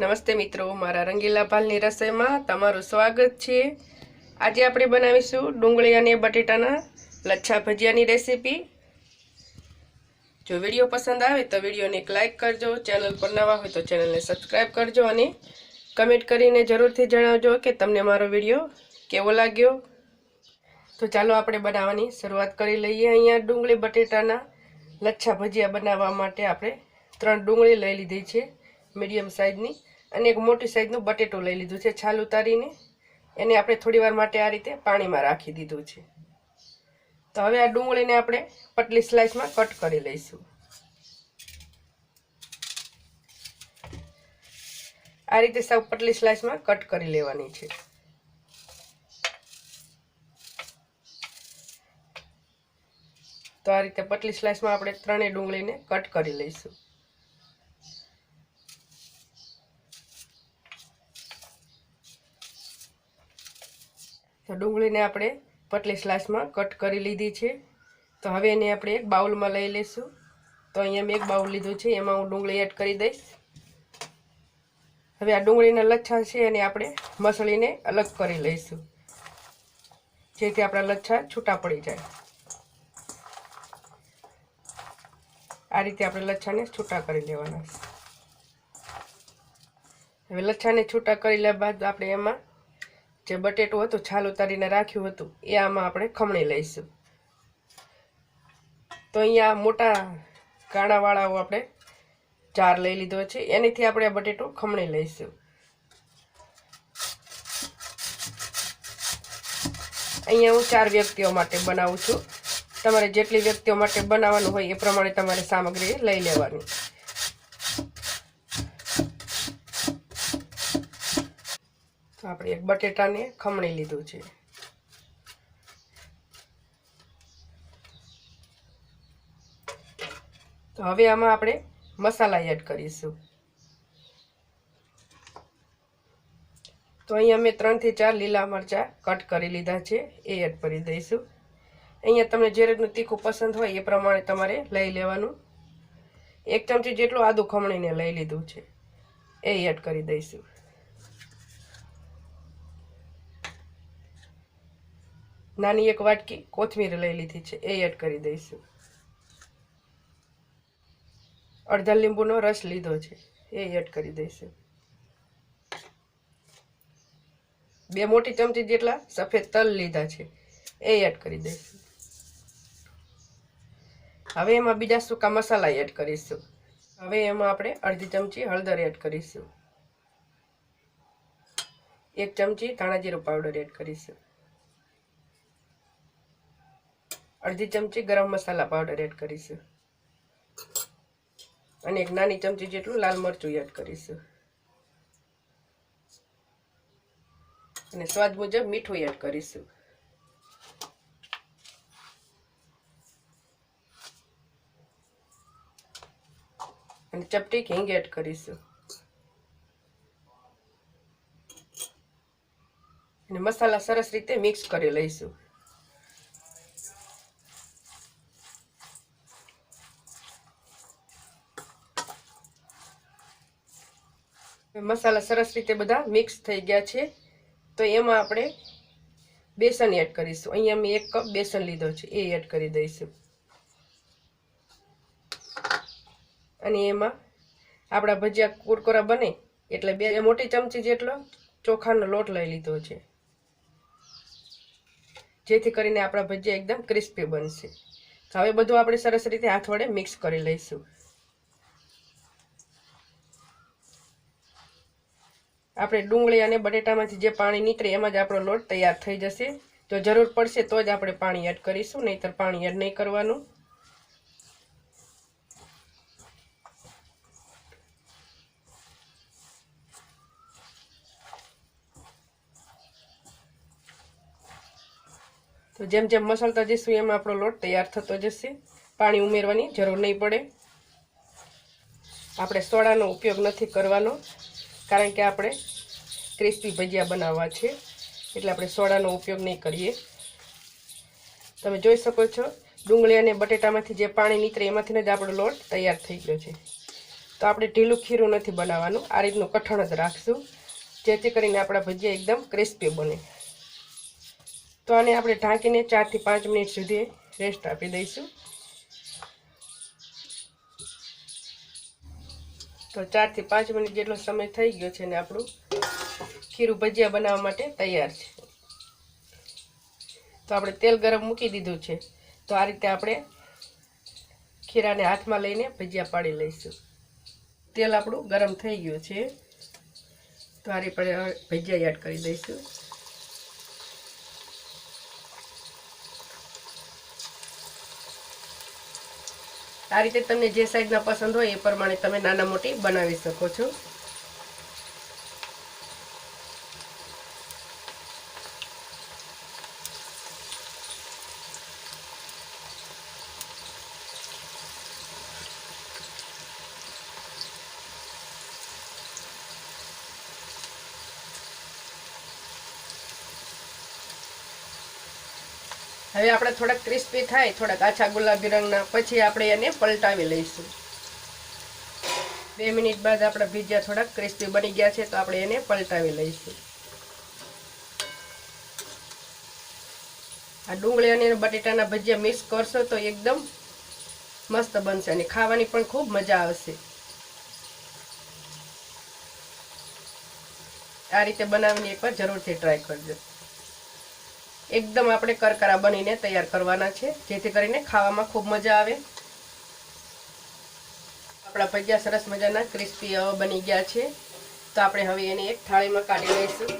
નમસ્તે મિત્રો, મારા રંગીલા ભાલની રસોઈમાં તમારું સ્વાગત છે. આજે આપણે બનાવીશું ડુંગળી અને બટેટાના લચ્છા ભજીયાની રેસીપી. જો વીડિયો પસંદ આવે તો વિડીયોને એક લાઇક કરજો, ચેનલ પર નવા હોય તો ચેનલને સબસ્ક્રાઈબ કરજો અને કમેન્ટ કરીને જરૂરથી જણાવજો કે તમને મારો વીડિયો કેવો લાગ્યો. તો ચાલો આપણે બનાવવાની શરૂઆત કરી લઈએ. અહીંયા ડુંગળી, બટેટાના લચ્છા ભજીયા બનાવવા માટે આપણે ત્રણ ડુંગળી લઈ લીધી છે, મીડિયમ સાઇઝની અને એક મોટી સાઈઝનું બટેટું લઈ લીધું છે છાલ ઉતારીને. એને આપણે થોડીવાર માટે આ રીતે પાણીમાં રાખી દીધું છે. તો હવે આ ડુંગળીને આપણે પટલી સ્લાઇસમાં કટ કરી લઈશું. આ રીતે સાવ પટલી સ્લાઇસમાં કટ કરી લેવાની છે. તો આ રીતે પટલી સ્લાઇસમાં આપણે ત્રણેય ડુંગળીને કટ કરી લઈશું. તો ડુંગળીને આપણે પટલી સ્લાસમાં કટ કરી લીધી છે. તો હવે એને આપણે એક બાઉલમાં લઈ લઈશું. તો અહીંયા મેં એક બાઉલ લીધું છે, એમાં હું ડુંગળી એડ કરી દઈશ. હવે આ ડુંગળીના લચ્છા છે એને આપણે મસળીને અલગ કરી લઈશું. જેથી આપણા લચ્છા છૂટા પડી જાય. આ રીતે આપણે લચ્છાને છૂટા કરી લેવાના હવે લચ્છાને છૂટા કરી લે બાદ આપણે એમાં જે બટેટું હતું, છાલ ઉતારીને રાખ્યું હતું, એ આમાં આપણે ખમણી લઈશું. તો અહીંયા મોટા કાણાવાળાઓ આપણે ચાર લઈ લીધો છે. એનીથી આપણે આ બટેટું ખમણી લઈશું. અહીંયા હું ચાર વ્યક્તિઓ માટે બનાવું છું. તમારે જેટલી વ્યક્તિઓ માટે બનાવવાનું હોય એ પ્રમાણે તમારે સામગ્રી લઈ લેવાની. આપણે એક બટેટાને ખમણી લીધું છે. તો હવે આમાં આપણે મસાલા એડ કરીશું. તો અહીંયા મેં ત્રણથી ચાર લીલા મરચાં કટ કરી લીધા છે, એ એડ કરી દઈશું. અહીંયા તમને જે રીતનું તીખું પસંદ હોય એ પ્રમાણે તમારે લઈ લેવાનું. એક ચમચી જેટલું આદું ખમણીને લઈ લીધું છે, એ એડ કરી દઈશું. નાની એક વાટકી કોથમીર લઈ લીધી છે, એ એડ કરી દઈશું. અડધા લીંબુનો રસ લીધો છે, એ એડ કરી દઈશું. બે મોટી ચમચી જેટલા સફેદ તલ લીધા છે, એ એડ કરી દઈશું. હવે એમાં બીજા સૂકા મસાલા એડ કરીશું. હવે એમાં આપણે અડધી ચમચી હળદર એડ કરીશું. એક ચમચી ધાણા જીરું પાવડર એડ કરીશું. અડધી ચમચી ગરમ મસાલા પાવડર એડ કરીશું. અને એક નાની ચમચી જેટલું લાલ મરચું એડ કરીશું. અને સ્વાદ મુજબ મીઠું એડ કરીશું. અને ચપટી હિંગ એડ કરીશું. અને મસાલા સરસ રીતે મિક્સ કરી લઈશું. મસાલા સરસ રીતે બધા મિક્સ થઈ ગયા છે. તો એમાં આપણે બેસન એડ કરીશું. અહીંયા મેં એક કપ બેસન લીધો છે. એ એડ કરી દઈશું. અને એમાં આપણા ભજીયા કુરકુરા બને એટલે બે મોટી ચમચી જેટલો ચોખાનો લોટ લઈ લીધો છે. જેથી કરીને આપણા ભજીયા એકદમ ક્રિસ્પી બનશે. હવે બધું આપણે સરસ રીતે હાથ વડે મિક્સ કરી લઈશું. આપણે ડુંગળી અને બટેટામાંથી જે પાણી નીકળે એમાં જ આપણો લોટ તૈયાર થઈ જશે. જો જરૂર પડશે તો જ આપણે પાણી એડ કરીશું, નહીંતર પાણી એડ નહીં કરવાનું. તો જેમ જેમ મસલતા જઈશું એમ આપણો લોટ તૈયાર થતો જશે. પાણી ઉમેરવાની જરૂર નહીં પડે. આપણે સોડાનો ઉપયોગ નથી કરવાનો. કારણ કે આપણે ક્રિસ્પી ભજીયા બનાવવા છે. એટલે આપણે સોડાનો ઉપયોગ નહીં કરીએ. તમે જોઈ શકો છો, ડુંગળી અને બટેટામાંથી જે પાણી નીકળે એમાંથી જ આપણો લોટ તૈયાર થઈ ગયો છે. તો આપણે ઢીલું ખીરું નથી બનાવવાનું. આ રીતનું કઠણ જ રાખશું, જેથી કરીને આપણા ભજીયા એકદમ ક્રિસ્પી બને. તો આને આપણે ઢાંકીને ચારથી પાંચ મિનિટ સુધી રેસ્ટ આપી દઈશું. તો ચારથી પાંચ મિનિટ જેટલો સમય થઈ ગયો છે ને આપણું, ખીરું ભજીયા બનાવવા માટે તૈયાર છે. તો આપણે તેલ ગરમ મૂકી દીધું છે. તો આ રીતે આપણે ખીરાને હાથમાં લઈને ભજીયા પાડી લઈશું. તેલ આપણું ગરમ થઈ ગયું છે. તો આ રીતે ભજીયા એડ કરી દઈશું. આ રીતે તમને જે સાઈઝના પસંદ હોય એ પ્રમાણે તમે નાના મોટી બનાવી શકો છો. હવે આપણે થોડાક ક્રિસ્પી થાય, થોડાક આછા ગુલાબી રંગના, પછી આપણે એને પલટાવી લઈશું. બે મિનિટ બાદ આપણા ભીજા થોડાક ક્રિસ્પી બની ગયા છે, તો આપણે એને પલટાવી લઈશું. આ ડુંગળી અને બટેટાના ભજીયા મિક્સ કરશો તો એકદમ મસ્ત બનશે અને ખાવાની પણ ખૂબ મજા આવશે. આ રીતે બનાવીને એકવાર જરૂરથી ટ્રાય કરજો. એકદમ આપણે કરકરા બનીને તૈયાર કરવાના છે, જેથી કરીને ખાવામાં ખૂબ મજા આવે. આપણા ભજીયા સરસ મજાના ક્રિસ્પી બની ગયા છે. તો આપણે હવે એને એક થાળીમાં કાઢી લઈશું.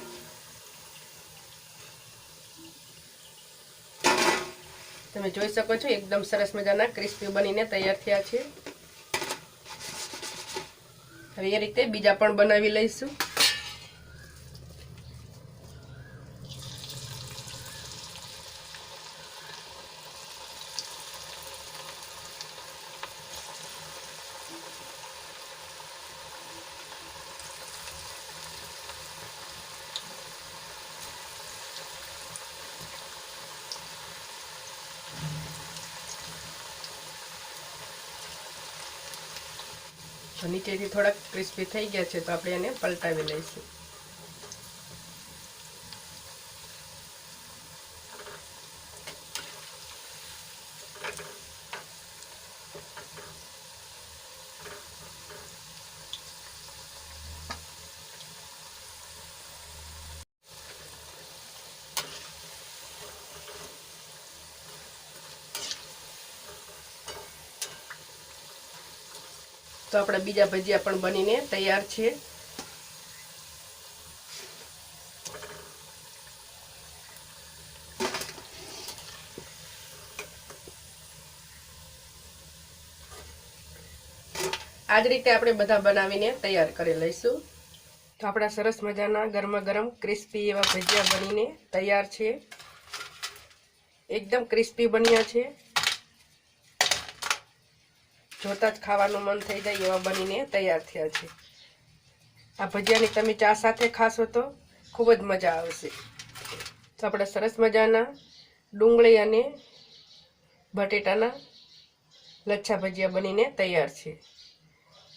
તમે જોઈ શકો છો, એકદમ સરસ મજાના ક્રિસ્પી બનીને તૈયાર થયા છે. હવે એ રીતે બીજા પણ બનાવી લઈશું. નીચેથી થોડાક ક્રિસ્પી થઈ ગયા છે તો આપણે એને પલટાવી લઈશું. તો આપણા બીજા ભજીયા પણ બનીને તૈયાર છે. આ જ રીતે આપણે બધા બનાવીને તૈયાર કરી લઈશું. તો આપણા સરસ મજાના ગરમા ગરમ ક્રિસ્પી એવા ભજીયા બનીને તૈયાર છે. એકદમ ક્રિસ્પી બન્યા છે. જોતા જ ખાવાનું મન થઈ જાય એવા બનીને તૈયાર થયા છે. આ ભજીયાની તમે ચા સાથે ખાશો તો ખૂબ જ મજા આવશે. તો આપણે સરસ મજાના ડુંગળી અને બટેટાના લચ્છા ભજીયા બનીને તૈયાર છે.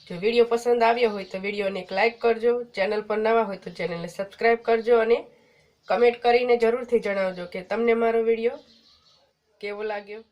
જો વીડિયો પસંદ આવ્યો હોય તો વિડીયોને એક લાઇક કરજો, ચેનલ પર નવા હોય તો ચેનલને સબસ્ક્રાઈબ કરજો અને કમેન્ટ કરીને જરૂરથી જણાવજો કે તમને મારો વીડિયો કેવો લાગ્યો?